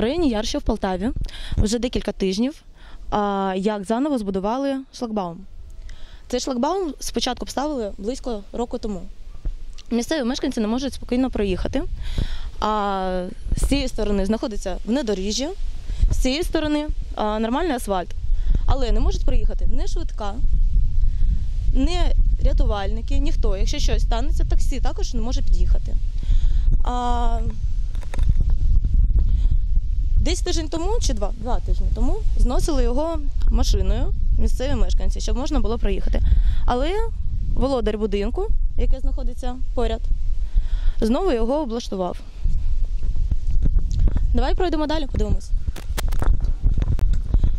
В районі Ярші в Полтаві вже декілька тижнів, як заново збудували шлагбаум. Цей шлагбаум спочатку поставили близько року тому. Місцеві мешканці не можуть спокійно проїхати. А з цієї сторони знаходиться внедоріжжя, з цієї сторони нормальний асфальт. Але не можуть проїхати не швидка, не рятувальники, ніхто. Якщо щось станеться, таксі також не може під'їхати. Десь тиждень тому чи два, два тижні тому зносили його машиною місцеві мешканці, щоб можна було проїхати. Але володар будинку, який знаходиться поряд, знову його облаштував. Давай пройдемо далі, подивимось.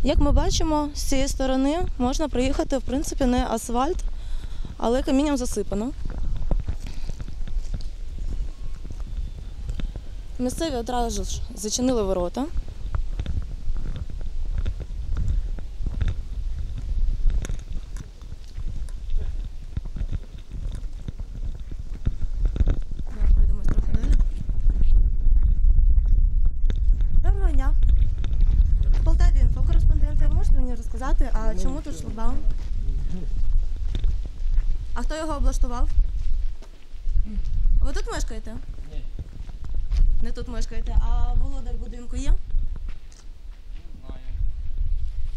Як ми бачимо, з цієї сторони можна проїхати, в принципі, не асфальт, але камінням засипано. Місцеві одразу ж зачинили ворота. Доброго дня. Полтаві інфокореспонденти. Ви можете мені розказати, а чому тут шлагбаум? А хто його облаштував? Ви тут мешкаєте? Не тут мешкаєте, а володар будинку є? Знаю.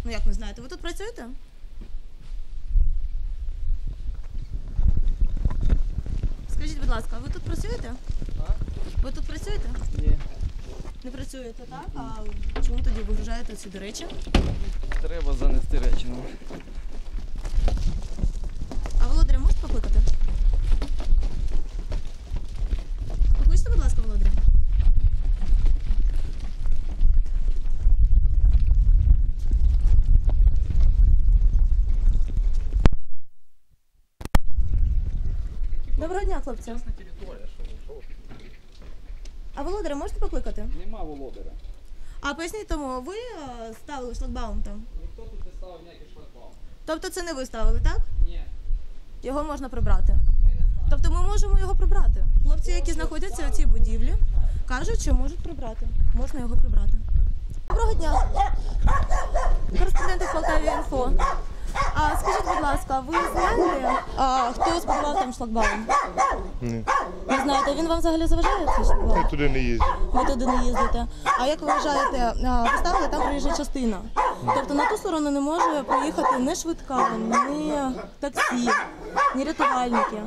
Ну як не знаєте, ви тут працюєте? Скажіть, будь ласка, ви тут працюєте? А? Ви тут працюєте? Ні. Не працюєте, так? А чому тоді вигружаєте сюди речі? Треба занести речі. ну. А володаря можете покликати? Покличте, будь ласка, володаря. Доброго дня, хлопці. Частна територія, що ви? А володаря можете покликати? Нема володаря. А поясніть тому, ви е, ставили шлагбаум там? Ніхто тут не ставив ніякий шлагбаум. Тобто це не ви ставили, так? Ні. Його можна прибрати. Тобто ми можемо його прибрати. Хлопці, які знаходяться у цій будівлі, кажуть, що можуть прибрати. Можна його прибрати. Доброго дня. Кореспонденти Полтаві інфо. А скажіть, будь ласка, ви знаєте, а, хто збудував там шлагбаум? Ні, Не знаєте, він вам взагалі заважає цей шлагбаум? я туди не їздю. Ви туди не їздите. А як ви вважаєте, а, поставили там проїжджа частина? Тобто на ту сторону не може проїхати ні швидка, ні таксі, ні рятувальники.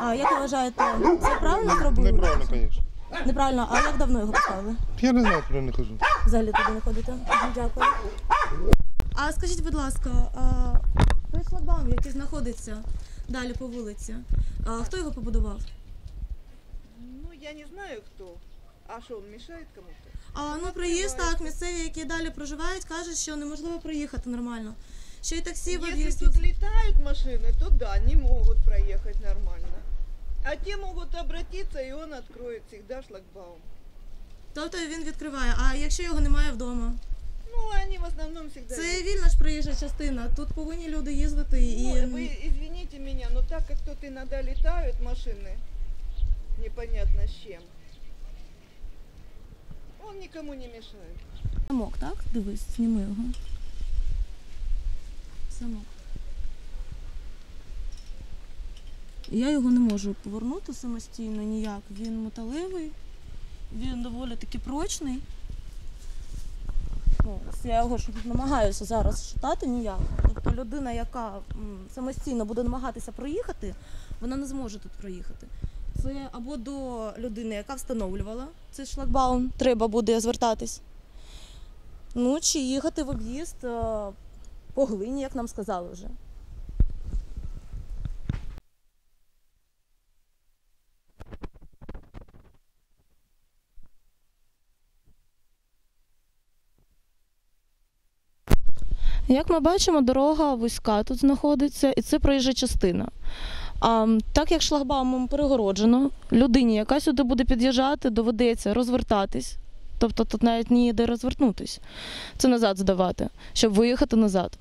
А як ви вважаєте, це правильно зробили? Неправильно, звісно. Неправильно, а як давно його поставили? Я не знаю, туди не хожу. Взагалі туди не ходите? Дякую. А скажіть, будь ласка, а, шлагбаум, який знаходиться далі по вулиці, а, хто його побудував? Ну, я не знаю кто. А что, он мешает кому-то? А ну проїзд так, місцеві, які далі проживають, кажуть, що неможливо проїхати нормально. Що і таксі в Если тут летают машины, то да, не могут проехать нормально. А те могут обратиться, и он откроет всегда шлагбаум. Тобто він відкриває. А якщо його немає вдома? Ну, они в основном всегда... Це вільна ж проїжджа частина. Тут повинні люди їздити і. Ну, вы извините меня, но так как тут иногда летают машины, непонятно с чем, он никому не мешает. Самок, так? Дивись, зніми його. Самок. Я його не можу повернути самостійно ніяк. Він металевий, він доволі таки прочний. Ну, я його ж намагаюся зараз читати ніяк. Тобто людина, яка самостійно буде намагатися проїхати, вона не зможе тут проїхати. Це або до людини, яка встановлювала цей шлагбаум, треба буде звертатись. Ну, чи їхати в об'їзд е, по глині, як нам сказали вже. Як ми бачимо, дорога вузька тут знаходиться, і це проїжджа частина. А так як шлагбаумом перегороджено, людині, яка сюди буде під'їжджати, доведеться розвертатись. Тобто тут навіть ніде розвернутись. Це назад здавати, щоб виїхати назад.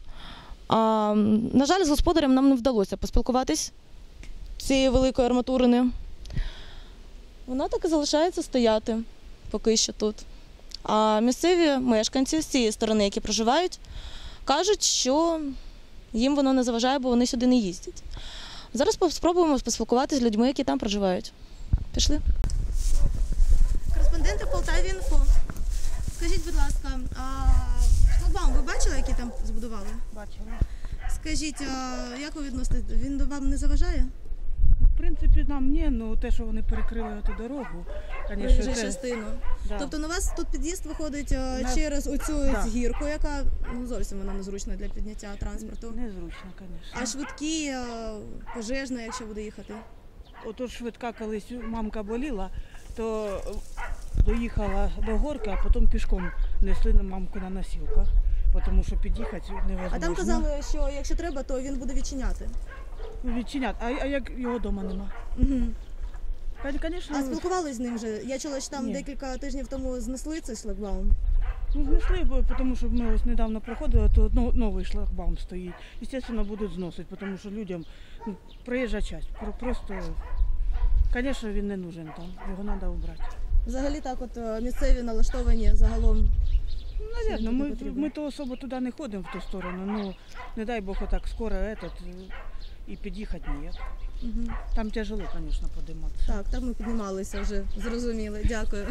А, на жаль, з господарем нам не вдалося поспілкуватись цієї великої арматурини. Вона так і залишається стояти поки що тут. А місцеві мешканці з цієї сторони, які проживають, кажуть, що їм воно не заважає, бо вони сюди не їздять. Зараз спробуємо поспілкуватися з людьми, які там проживають. Пішли. Кореспонденти Полтаві інфо. Скажіть, будь ласка, а шлагбаум ви бачили, який там збудували? Бачила. Скажіть, а як ви відноситесь? Він вам не заважає? В принципі, нам ні, ну те, що вони перекрили ту дорогу, Вже це, частину. да. Тобто на вас тут під'їзд виходить а, На- через оцю Да. гірку, яка ну, зовсім вона незручна для підняття транспорту. незручно, звісно. А швидкі, а, пожежна, якщо буде їхати. Ото швидка колись мамка боліла, то е, доїхала до горки, а потім пішком несли на мамку на носілках, тому що під'їхати невозможно. А там казали, що якщо треба, то він буде відчиняти. Відчинять. А, а як його вдома нема? Угу. Звісно, А спілкувались з ним вже? Я чула, що там Ні. декілька тижнів тому знесли цей шлагбаум. ну, знесли, бо- тому що ми ось недавно проходили, то ну, новий шлагбаум стоїть. Звісно, будуть зносити, тому що людям ну, проїжджа часть. Про- Просто, звісно, він не нужен там, його треба убрати. Взагалі так от е, місцеві налаштовані загалом. Навірно, туди ми, потрібно. ми то особо туди не ходимо в ту сторону. Ну, не дай Бог отак скоро этот, і під'їхати ніяк. Угу. Там тяжело, звісно, подиматися. Так, там ми піднімалися вже, зрозуміли. Дякую.